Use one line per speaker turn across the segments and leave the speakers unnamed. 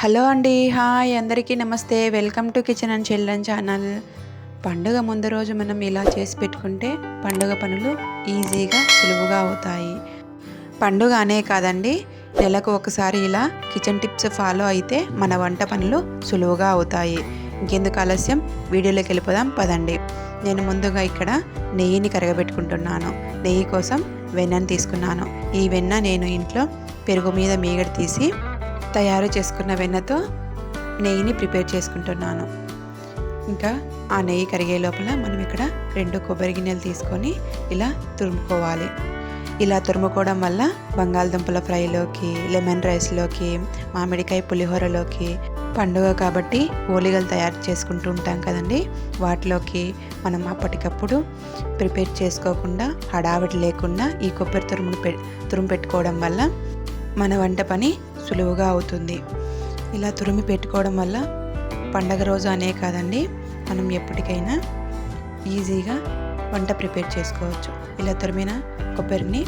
Hello అండి hi అందరికీ నమస్తే. Welcome to kitchen and children channel. పండుగ ముందు రోజు మనం ఇలా చేసి పెట్టుకుంటే పండుగ పనులు ఈజీగా సులువుగా అవుతాయి. పండుగ అనే కాదండి నెలకు ఒకసారి ఇలా కిచెన్ టిప్స్ ఫాలో అయితే మన వంట పనులు సులువుగా అవుతాయి. ఇంకెందుకు ఆలస్యం? వీడియోలోకి వెళ్ళిపోదాం పదండి. నేను ముందుగా ఇక్కడ నెయ్యిని కరగబెట్టుకుంటున్నాను. నెయ్యి కోసం వెన్నను తీసుకున్నాను. ఈ వెన్న నేను ఇంట్లో పెరుగు మీద మీగడ తీసి తయారు చేసుకున్న వెన్నతో నెయ్యిని ప్రిపేర్ చేసుకుంటున్నాను. ఇంకా ఆ నెయ్యి కరిగే లోపల మనం ఇక్కడ రెండు కొబ్బరి గిన్నెలు తీసుకొని ఇలా తురుముకోవాలి. ఇలా తురుముకోవడం వల్ల బంగాళదుంపల ఫ్రైలోకి లెమన్ రైస్లోకి మామిడికాయ పులిహోరలోకి పండుగ కాబట్టి ఓలిగలు తయారు చేసుకుంటూ ఉంటాం కదండి. వాటిలోకి మనం అప్పటికప్పుడు ప్రిపేర్ చేసుకోకుండా హడావిడి లేకుండా ఈ కొబ్బరి తురుమును పె తురుము పెట్టుకోవడం వల్ల మన వంట పని సులువుగా అవుతుంది. ఇలా తురిమి పెట్టుకోవడం వల్ల పండగ రోజు అనే కాదండి మనం ఎప్పటికైనా ఈజీగా వంట ప్రిపేర్ చేసుకోవచ్చు. ఇలా తురిమిన కొబ్బరిని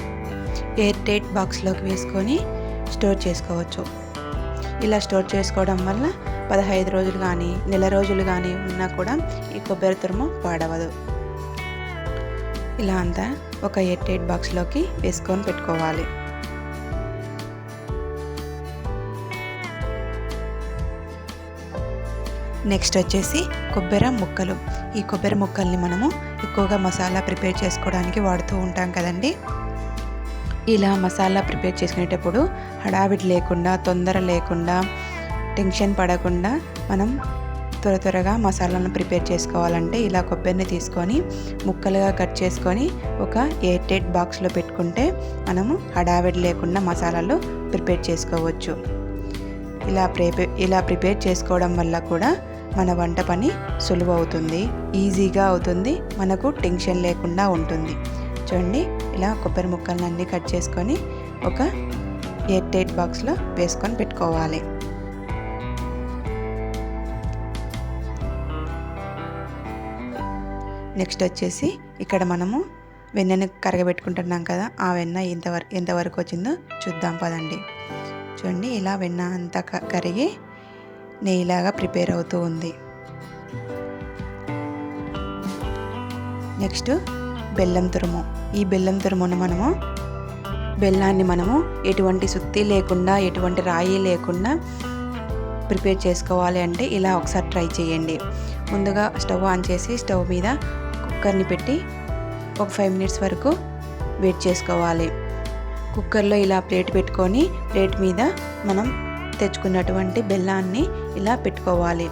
ఎయిర్ టైట్ బాక్స్లోకి వేసుకొని స్టోర్ చేసుకోవచ్చు. ఇలా స్టోర్ చేసుకోవడం వల్ల పదహైదు రోజులు కానీ నెల రోజులు కానీ ఉన్నా కూడా ఈ కొబ్బరి తురుము పాడవదు ఇలా అంతా ఒక ఎయిర్ టైట్ బాక్స్లోకి వేసుకొని పెట్టుకోవాలి. నెక్స్ట్ వచ్చేసి కొబ్బరి ముక్కలు. ఈ కొబ్బరి ముక్కల్ని మనము ఎక్కువగా మసాలా ప్రిపేర్ చేసుకోవడానికి వాడుతూ ఉంటాం కదండి. ఇలా మసాలా ప్రిపేర్ చేసుకునేటప్పుడు హడావిడి లేకుండా తొందర లేకుండా టెన్షన్ పడకుండా మనం త్వర త్వరగా మసాలాను ప్రిపేర్ చేసుకోవాలంటే ఇలా కొబ్బరిని తీసుకొని ముక్కలుగా కట్ చేసుకొని ఒక ఎయిర్ టైట్ బాక్స్లో పెట్టుకుంటే మనము హడావిడి లేకుండా మసాలాలు ప్రిపేర్ చేసుకోవచ్చు. ఇలా ప్రిపే ఇలా ప్రిపేర్ చేసుకోవడం వల్ల కూడా మన వంట పని సులువు అవుతుంది ఈజీగా అవుతుంది మనకు టెన్షన్ లేకుండా ఉంటుంది. చూడండి ఇలా కొబ్బరి ముక్కలను అన్నీ కట్ చేసుకొని ఒక ఎయిట్ ఎయిట్ బాక్స్లో వేసుకొని పెట్టుకోవాలి. నెక్స్ట్ వచ్చేసి ఇక్కడ మనము వెన్నెను కరగబెట్టుకుంటున్నాం కదా ఆ వెన్న ఎంతవరకు ఎంతవరకు వచ్చిందో చూద్దాం పదండి. చూడండి ఇలా వెన్న అంతా కరిగి నెయ్యిలాగా ప్రిపేర్ అవుతూ ఉంది. నెక్స్ట్ బెల్లం తురుము. ఈ బెల్లం తురుమును మనము బెల్లాన్ని మనము ఎటువంటి సుత్తి లేకుండా ఎటువంటి రాయి లేకుండా ప్రిపేర్ చేసుకోవాలి అంటే ఇలా ఒకసారి ట్రై చేయండి. ముందుగా స్టవ్ ఆన్ చేసి స్టవ్ మీద కుక్కర్ని పెట్టి ఒక ఫైవ్ మినిట్స్ వరకు వెయిట్ చేసుకోవాలి. కుక్కర్లో ఇలా ప్లేట్ పెట్టుకొని ప్లేట్ మీద మనం తెచ్చుకున్నటువంటి బెల్లాన్ని ఇలా పెట్టుకోవాలి.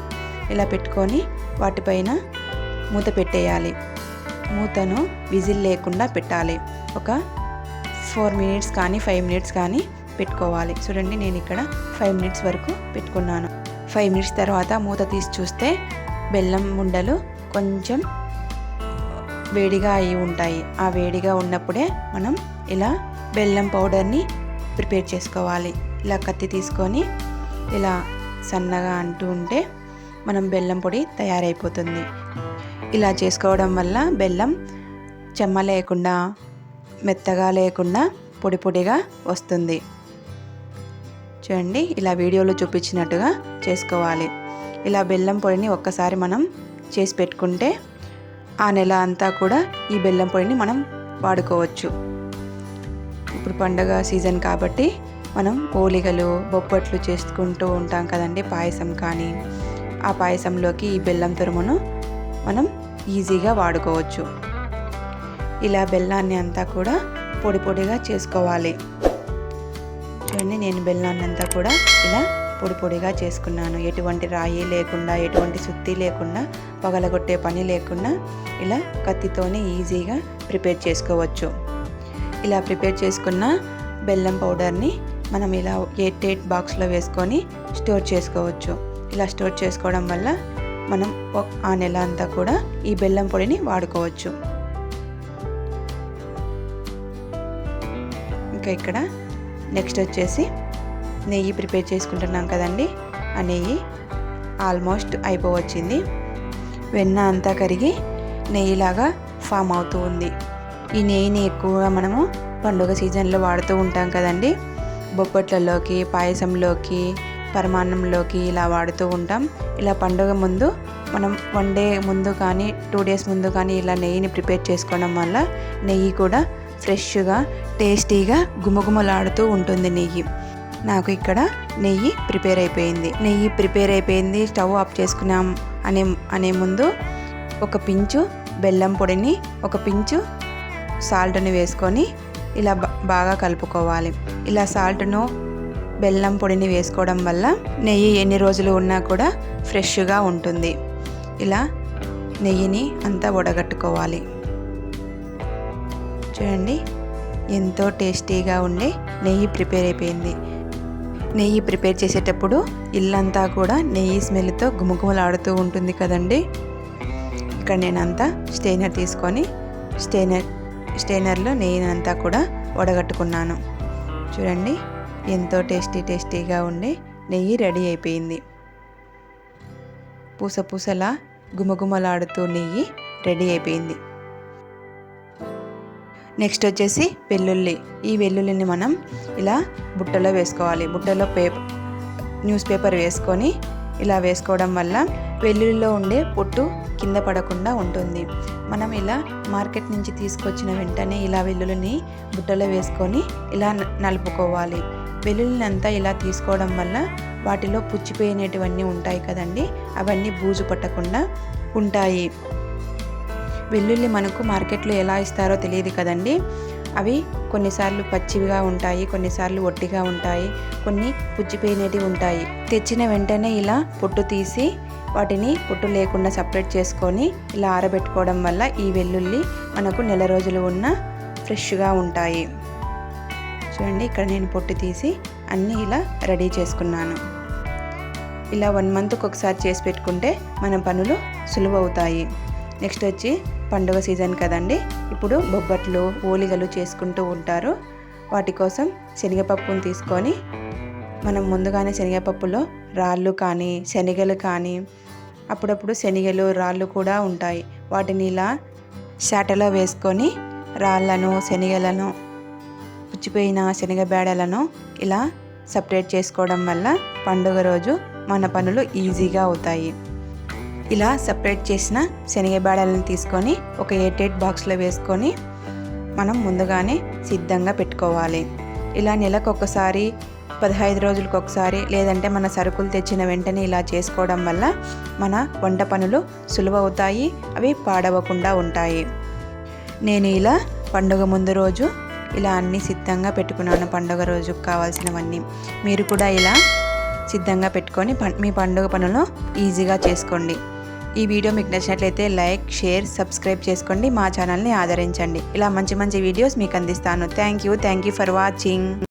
ఇలా పెట్టుకొని వాటిపైన మూత పెట్టేయాలి. మూతను విజిల్ లేకుండా పెట్టాలి. ఒక ఫోర్ మినిట్స్ కానీ ఫైవ్ మినిట్స్ కానీ పెట్టుకోవాలి. చూడండి నేను ఇక్కడ ఫైవ్ మినిట్స్ వరకు పెట్టుకున్నాను. ఫైవ్ మినిట్స్ తర్వాత మూత తీసి చూస్తే బెల్లం ఉండలు కొంచెం వేడిగా అయి ఉంటాయి. ఆ వేడిగా ఉన్నప్పుడే మనం ఇలా బెల్లం పౌడర్ని ప్రిపేర్ చేసుకోవాలి. ఇలా కత్తి తీసుకొని ఇలా సన్నగా అంటూ ఉంటే మనం బెల్లం పొడి తయారైపోతుంది. ఇలా చేసుకోవడం వల్ల బెల్లం చెమ్మ లేకుండా మెత్తగా లేకుండా పొడి పొడిగా వస్తుంది. చూడండి ఇలా వీడియోలో చూపించినట్టుగా చేసుకోవాలి. ఇలా బెల్లం పొడిని ఒక్కసారి మనం చేసి పెట్టుకుంటే ఆ నెల అంతా కూడా ఈ బెల్లం పొడిని మనం వాడుకోవచ్చు. ఇప్పుడు పండగ సీజన్ కాబట్టి మనం పోలికలు బొప్పట్లు చేసుకుంటూ ఉంటాం కదండి పాయసం కానీ. ఆ పాయసంలోకి ఈ బెల్లం తురుమును మనం ఈజీగా వాడుకోవచ్చు. ఇలా బెల్లాన్ని అంతా కూడా పొడి పొడిగా చేసుకోవాలి. చూడండి నేను బెల్లాన్ని అంతా కూడా ఇలా పొడి పొడిగా చేసుకున్నాను. ఎటువంటి రాయి లేకుండా ఎటువంటి సుత్తి లేకుండా పగలగొట్టే పని లేకుండా ఇలా కత్తితోనే ఈజీగా ప్రిపేర్ చేసుకోవచ్చు. ఇలా ప్రిపేర్ చేసుకున్న బెల్లం పౌడర్ని మనం ఇలా ఎయిట్ ఎయిట్ బాక్స్లో వేసుకొని స్టోర్ చేసుకోవచ్చు. ఇలా స్టోర్ చేసుకోవడం వల్ల మనం ఆ నెల అంతా కూడా ఈ బెల్లం పొడిని వాడుకోవచ్చు. ఇంకా ఇక్కడ నెక్స్ట్ వచ్చేసి నెయ్యి ప్రిపేర్ చేసుకుంటున్నాం కదండి. ఆ నెయ్యి ఆల్మోస్ట్ అయిపోవచ్చింది. వెన్న అంతా కరిగి నెయ్యిలాగా ఫామ్ అవుతూ ఉంది. ఈ నెయ్యిని ఎక్కువగా మనము పండుగ సీజన్లో వాడుతూ ఉంటాం కదండి. బొప్పట్లలోకి పాయసంలోకి పరమాన్నంలోకి ఇలా వాడుతూ ఉంటాం. ఇలా పండుగ ముందు మనం వన్ డే ముందు కానీ టూ డేస్ ముందు కానీ ఇలా నెయ్యిని ప్రిపేర్ చేసుకోవడం వల్ల నెయ్యి కూడా ఫ్రెష్గా టేస్టీగా గుమగుమలాడుతూ ఉంటుంది నెయ్యి. నాకు ఇక్కడ నెయ్యి ప్రిపేర్ అయిపోయింది. నెయ్యి ప్రిపేర్ అయిపోయింది. స్టవ్ ఆఫ్ చేసుకున్నాం అనే అనే ముందు ఒక పించు బెల్లం పొడిని ఒక పించు సాల్ట్ని వేసుకొని ఇలా బాగా కలుపుకోవాలి. ఇలా సాల్ట్ను బెల్లం పొడిని వేసుకోవడం వల్ల నెయ్యి ఎన్ని రోజులు ఉన్నా కూడా ఫ్రెష్గా ఉంటుంది. ఇలా నెయ్యిని అంతా వడగట్టుకోవాలి. చూడండి ఎంతో టేస్టీగా ఉండే నెయ్యి ప్రిపేర్ అయిపోయింది. నెయ్యి ప్రిపేర్ చేసేటప్పుడు ఇల్లంతా కూడా నెయ్యి స్మెల్తో గుమగుమలాడుతూ ఉంటుంది కదండి. ఇక్కడ నేనంతా స్టెయినర్ తీసుకొని స్టెయినర్ స్టెయినర్లో నెయ్యిని అంతా కూడా వడగట్టుకున్నాను. చూడండి ఎంతో టేస్టీ టేస్టీగా ఉండే నెయ్యి రెడీ అయిపోయింది. పూస పూసలా గుమగుమలాడుతూ నెయ్యి రెడీ అయిపోయింది. నెక్స్ట్ వచ్చేసి వెల్లుల్లి. ఈ వెల్లుల్లిని మనం ఇలా బుట్టలో వేసుకోవాలి. బుట్టలో పేపర్ న్యూస్ పేపర్ వేసుకొని ఇలా వేసుకోవడం వల్ల వెల్లుల్లిలో ఉండే పొట్టు కింద పడకుండా ఉంటుంది. మనం ఇలా మార్కెట్ నుంచి తీసుకొచ్చిన వెంటనే ఇలా వెల్లుల్లిని బుట్టలో వేసుకొని ఇలా నలుపుకోవాలి. వెల్లుల్లినంతా ఇలా తీసుకోవడం వల్ల వాటిలో పుచ్చిపోయినటువన్నీ ఉంటాయి కదండి. అవన్నీ బూజు పట్టకుండా ఉంటాయి. వెల్లుల్లి మనకు మార్కెట్లో ఎలా ఇస్తారో తెలియదు కదండి. అవి కొన్నిసార్లు పచ్చివిగా ఉంటాయి కొన్నిసార్లు ఒట్టిగా ఉంటాయి కొన్ని పుచ్చిపోయినవి ఉంటాయి. తెచ్చిన వెంటనే ఇలా పొట్టు తీసి వాటిని పొట్టు లేకుండా సపరేట్ చేసుకొని ఇలా ఆరబెట్టుకోవడం వల్ల ఈ వెల్లుల్లి మనకు నెల రోజులు ఉన్న ఫ్రెష్గా ఉంటాయి. చూడండి ఇక్కడ నేను పొట్టు తీసి అన్నీ ఇలా రెడీ చేసుకున్నాను. ఇలా వన్ మంత్కి ఒకసారి చేసి పెట్టుకుంటే మన పనులు సులువవుతాయి నెక్స్ట్ వచ్చి పండుగ సీజన్ కదండి. ఇప్పుడు బొబ్బట్లు ఓలిగలు చేసుకుంటూ ఉంటారు. వాటి కోసం శనగపప్పును తీసుకొని మనం ముందుగానే శనగపప్పులో రాళ్ళు కానీ శనగలు కానీ అప్పుడప్పుడు శనగలు రాళ్ళు కూడా ఉంటాయి. వాటిని ఇలా శాటలో వేసుకొని రాళ్ళను శనగలను పుచ్చిపోయిన శనగ బేడలను ఇలా సపరేట్ చేసుకోవడం వల్ల పండుగ రోజు మన పనులు ఈజీగా అవుతాయి. ఇలా సపరేట్ చేసిన శనగబేడలను తీసుకొని ఒక ఎయిట్ ఎయిట్ బాక్స్లో వేసుకొని మనం ముందుగానే సిద్ధంగా పెట్టుకోవాలి. ఇలా నెలకు ఒకసారి పదహైదు రోజులకు ఒకసారి లేదంటే మన సరుకులు తెచ్చిన వెంటనే ఇలా చేసుకోవడం వల్ల మన వంట పనులు సులువవుతాయి అవి పాడవకుండా ఉంటాయి. నేను ఇలా పండుగ ముందు రోజు ఇలా అన్నీ సిద్ధంగా పెట్టుకున్నాను. పండుగ రోజుకు కావాల్సినవన్నీ మీరు కూడా ఇలా సిద్ధంగా పెట్టుకొని మీ పండుగ పనులు ఈజీగా చేసుకోండి. ఈ వీడియో మీకు నచ్చినట్లయితే లైక్ షేర్ సబ్స్క్రైబ్ చేసుకోండి. మా ఛానల్ని ఆదరించండి. ఇలా మంచి మంచి వీడియోస్ మీకు అందిస్తాను. Thank you thank you for watching